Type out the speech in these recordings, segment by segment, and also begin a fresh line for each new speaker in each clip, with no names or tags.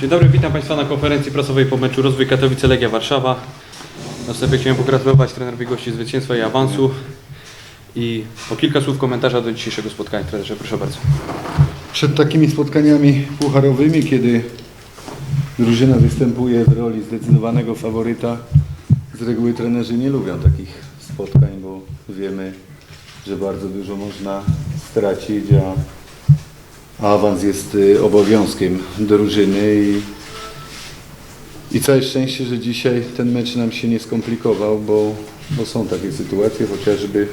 Dzień dobry, witam Państwa na konferencji prasowej po meczu Rozwój Katowice Legia Warszawa. Na wstępie chciałem pogratulować trenerowi gości zwycięstwa i awansu i o kilka słów komentarza do dzisiejszego spotkania. Trenerze, proszę bardzo.
Przed takimi spotkaniami pucharowymi, kiedy drużyna występuje w roli zdecydowanego faworyta, z reguły trenerzy nie lubią takich spotkań, bo wiemy, że bardzo dużo można stracić, a awans jest y, obowiązkiem drużyny i, i całe szczęście, że dzisiaj ten mecz nam się nie skomplikował, bo, bo są takie sytuacje, chociażby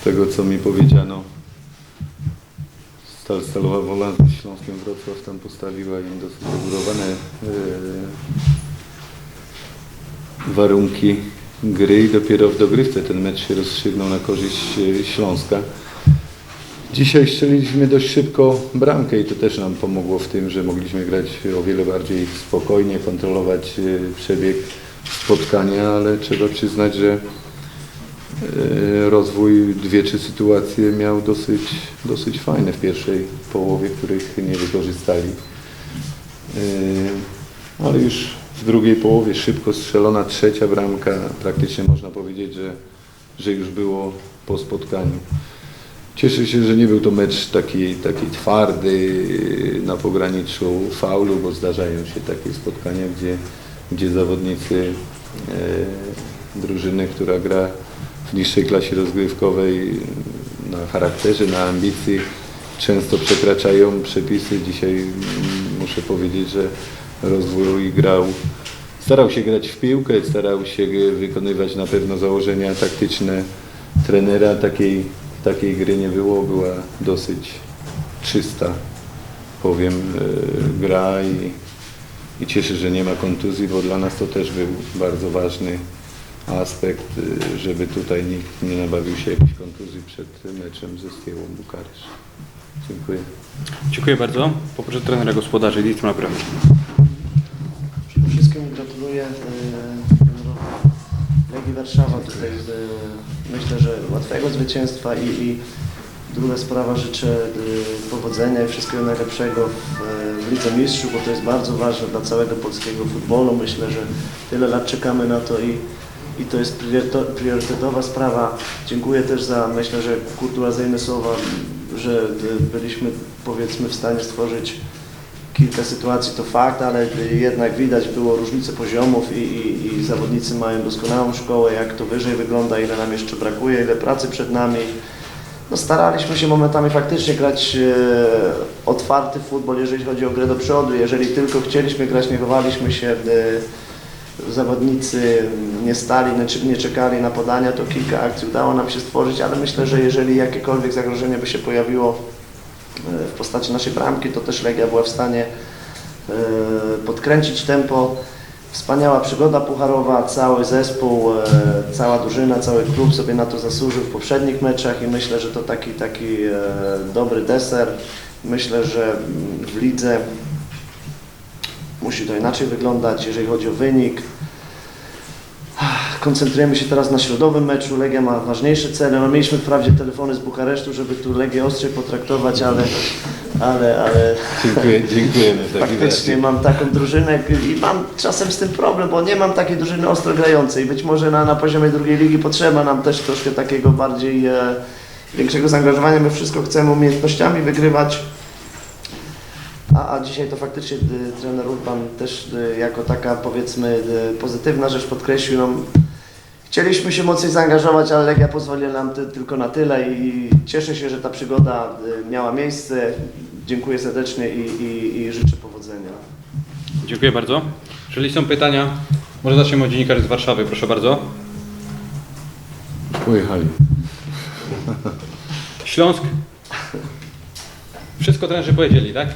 z tego, co mi powiedziano, Stal Stalowa Wola z Śląskiem Wrocław tam postawiła im dosyć wygórowane e, warunki gry i dopiero w dogrywce ten mecz się rozstrzygnął na korzyść e, Śląska. Dzisiaj strzeliliśmy dość szybko bramkę i to też nam pomogło w tym, że mogliśmy grać o wiele bardziej spokojnie, kontrolować e, przebieg spotkania, ale trzeba przyznać, że E, rozwój dwie, trzy sytuacje miał dosyć, dosyć fajne w pierwszej połowie, których nie wykorzystali. E, Ale już w drugiej połowie szybko strzelona trzecia bramka, praktycznie można powiedzieć, że, że już było po spotkaniu. Cieszę się, że nie był to mecz taki, taki twardy na pograniczu faulu, bo zdarzają się takie spotkania, gdzie, gdzie zawodnicy e, drużyny, która gra w niższej klasie rozgrywkowej na charakterze, na ambicji często przekraczają przepisy. Dzisiaj mm, muszę powiedzieć, że rozwój grał, starał się grać w piłkę, starał się wykonywać na pewno założenia taktyczne trenera. Takiej, takiej gry nie było, była dosyć czysta, powiem, e, gra i, i cieszę, że nie ma kontuzji, bo dla nas to też był bardzo ważny aspekt, y, żeby tutaj nikt nie nabawił się jakiejś kontuzji przed meczem ze Stiałą Bukaresz. Dziękuję.
Dziękuję bardzo. Poproszę trenera gospodarzy Dietrich Brem.
Przede wszystkim gratuluję e, Legii Warszawa tutaj e, myślę, że łatwego zwycięstwa i, i druga sprawa życzę e, powodzenia i wszystkiego najlepszego w, e, w Lidze Mistrzów, bo to jest bardzo ważne dla całego polskiego futbolu. Myślę, że tyle lat czekamy na to i, i to jest priorytetowa sprawa. Dziękuję też za myślę, że kurtuazyjne słowa, że e, byliśmy powiedzmy w stanie stworzyć kilka sytuacji to fakt, ale jednak widać było różnicę poziomów i, i, i zawodnicy mają doskonałą szkołę, jak to wyżej wygląda, ile nam jeszcze brakuje, ile pracy przed nami. No, staraliśmy się momentami faktycznie grać e, otwarty futbol, jeżeli chodzi o grę do przodu. Jeżeli tylko chcieliśmy grać, nie chowaliśmy się, e, zawodnicy nie stali, nie, nie czekali na podania, to kilka akcji udało nam się stworzyć, ale myślę, że jeżeli jakiekolwiek zagrożenie by się pojawiło w postaci naszej bramki, to też Legia była w stanie e, podkręcić tempo. Wspaniała przygoda pucharowa, cały zespół, e, cała drużyna, cały klub sobie na to zasłużył w poprzednich meczach i myślę, że to taki, taki e, dobry deser. Myślę, że mm, w lidze musi to inaczej wyglądać, jeżeli chodzi o wynik. Koncentrujemy się teraz na środowym meczu. Legia ma ważniejsze cele. No, mieliśmy wprawdzie telefony z Bukaresztu, żeby tu Legię ostrzej potraktować, ale, ale, ale
Dziękuję, dziękujemy
faktycznie mam taką drużynę i mam czasem z tym problem, bo nie mam takiej drużyny ostro grającej. Być może na, na poziomie drugiej ligi potrzeba nam też troszkę takiego bardziej e, większego zaangażowania. My wszystko chcemy umiejętnościami wygrywać. A, a dzisiaj to faktycznie y, trener Urban też y, jako taka powiedzmy y, pozytywna rzecz podkreślił. No, chcieliśmy się mocniej zaangażować, ale Legia pozwoliła nam ty, tylko na tyle i cieszę się, że ta przygoda y, miała miejsce. Dziękuję serdecznie i, i, i życzę powodzenia.
Dziękuję bardzo. Jeżeli są pytania, może zaczniemy od dziennikarzy z Warszawy. Proszę bardzo.
Pojechali.
Śląsk. Wszystko trenerzy powiedzieli, tak?